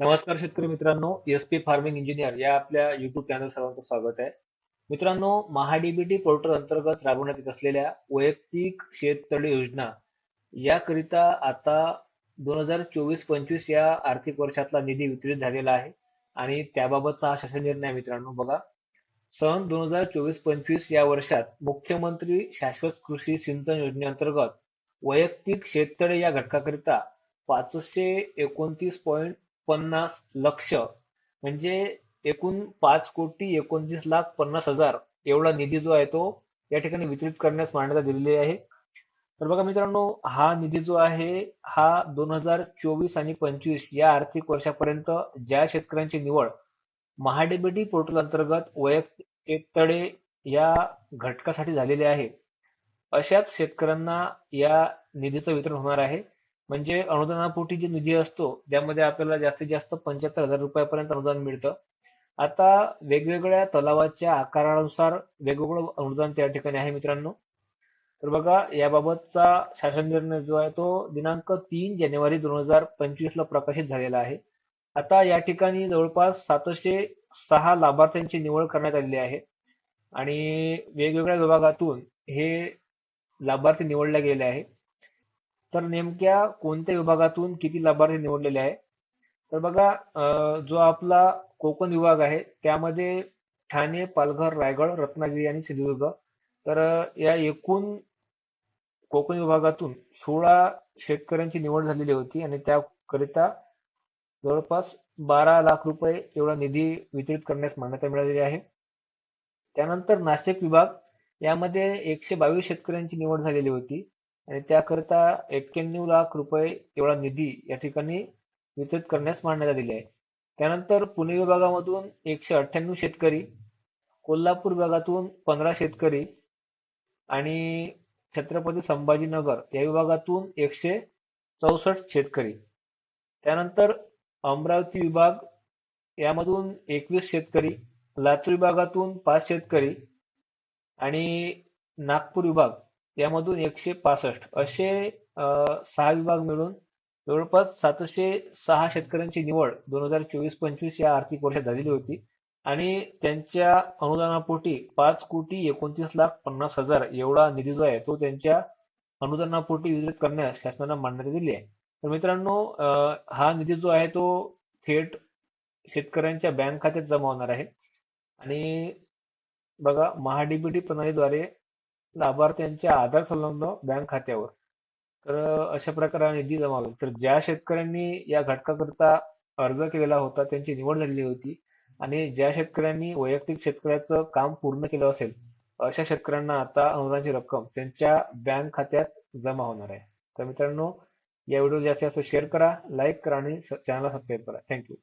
नमस्कार शेतकरी मित्रांनो एस पी फार्मिंग इंजिनियर या आपल्या युट्यूब चॅनल सर्वांचं स्वागत आहे. मित्रांनो महाडीबीटी पोर्टल अंतर्गत राबवण्यात येत असलेल्या वैयक्तिक शेततळे योजना याकरिता आता दोन हजार चोवीस पंचवीस या आर्थिक वर्षातला निधी वितरित झालेला आहे आणि त्याबाबतचा हा शासन निर्णय मित्रांनो बघा. सन दोन हजार चोवीस पंचवीस या वर्षात मुख्यमंत्री शाश्वत कृषी सिंचन योजनेअंतर्गत वैयक्तिक शेततळे या घटकाकरिता पाचशे एकोणतीस पॉईंट पन्नास लक्ष. म्हणजे एकूण पाच कोटी एकोणतीस लाख पन्नास हजार एवढा निधी जो आहे तो या ठिकाणी वितरित करण्यास मान्यता दिलेली आहे. तर बघा मित्रांनो हा निधी जो आहे हा दोन हजार चोवीस आणि पंचवीस या आर्थिक वर्षापर्यंत ज्या शेतकऱ्यांची निवड महाडीबीटी पोर्टल अंतर्गत वैयक्तिक तळे या घटकासाठी झालेली आहे अशाच शेतकऱ्यांना या निधीचं वितरण होणार आहे. म्हणजे अनुदानापोटी जे निधी असतो त्यामध्ये आपल्याला जास्तीत जास्त पंच्याहत्तर हजार रुपयापर्यंत अनुदान मिळतं. आता वेगवेगळ्या तलावाच्या आकारानुसार वेगवेगळं अनुदान त्या ठिकाणी आहे मित्रांनो. तर बघा याबाबतचा शासन निर्णय जो आहे तो दिनांक तीन जानेवारी दोन हजार पंचवीस ला प्रकाशित झालेला आहे. आता या ठिकाणी जवळपास सातशे सहा लाभार्थ्यांची निवड करण्यात आलेली आहे. आणि वेगवेगळ्या विभागातून हे लाभार्थी निवडले गेले आहे तर नेमक्या कोणत्या विभागातून किती लाभार्थी निवडलेले आहे तर बघा जो आपला कोकण विभाग आहे त्यामध्ये ठाणे पालघर रायगड रत्नागिरी आणि सिंधुदुर्ग. तर या एकूण कोकण विभागातून सोळा शेतकऱ्यांची निवड झालेली होती आणि त्याकरिता जवळपास बारा लाख रुपये एवढा निधी वितरित करण्यास मान्यता मिळालेली आहे. त्यानंतर नाशिक विभाग यामध्ये एकशे बावीस शेतकऱ्यांची निवड झालेली होती. आणि त्याकरिता एक्क्याण्णव लाख रुपये एवढा निधी या ठिकाणी वितरित करण्यास मान्यता दिली आहे. त्यानंतर पुणे विभागामधून एकशे अठ्ठ्याण्णव शेतकरी कोल्हापूर विभागातून पंधरा शेतकरी आणि छत्रपती संभाजीनगर या विभागातून एकशे चौसष्ट शेतकरी. त्यानंतर अमरावती विभाग यामधून एकवीस शेतकरी लातूर विभागातून पाच शेतकरी आणि नागपूर विभाग यामधून एकशे पासष्ट. असे सहा विभाग मिळून जवळपास सातशे सहा शेतकऱ्यांची निवड दोन हजार चोवीस पंचवीस या आर्थिक वर्षात झालेली होती. आणि त्यांच्या अनुदानापोटी पाच कोटी एकोणतीस लाख पन्नास हजार एवढा निधी जो आहे तो त्यांच्या अनुदानापोटी वितरित करण्यास शासनाला मान्यता दिली आहे. तर मित्रांनो हा निधी जो आहे तो थेट शेतकऱ्यांच्या बँक खात्यात जमा होणार आहे. आणि बघा महाडीबीटी प्रणालीद्वारे लाभार्थ्यांच्या आधार संलग्न बँक खात्यावर. तर अशा प्रकारे निधी जमा होईल तर ज्या शेतकऱ्यांनी या घटकाकरिता अर्ज केलेला होता त्यांची निवड झालेली होती आणि ज्या शेतकऱ्यांनी वैयक्तिक शेतकऱ्याचं काम पूर्ण केलं असेल अशा शेतकऱ्यांना आता अनुदानाची रक्कम त्यांच्या बँक खात्यात जमा होणार आहे. तर मित्रांनो या व्हिडिओ जास्तीत जास्त शेअर करा लाईक करा आणि चॅनलला सबस्क्राईब करा. थँक्यू.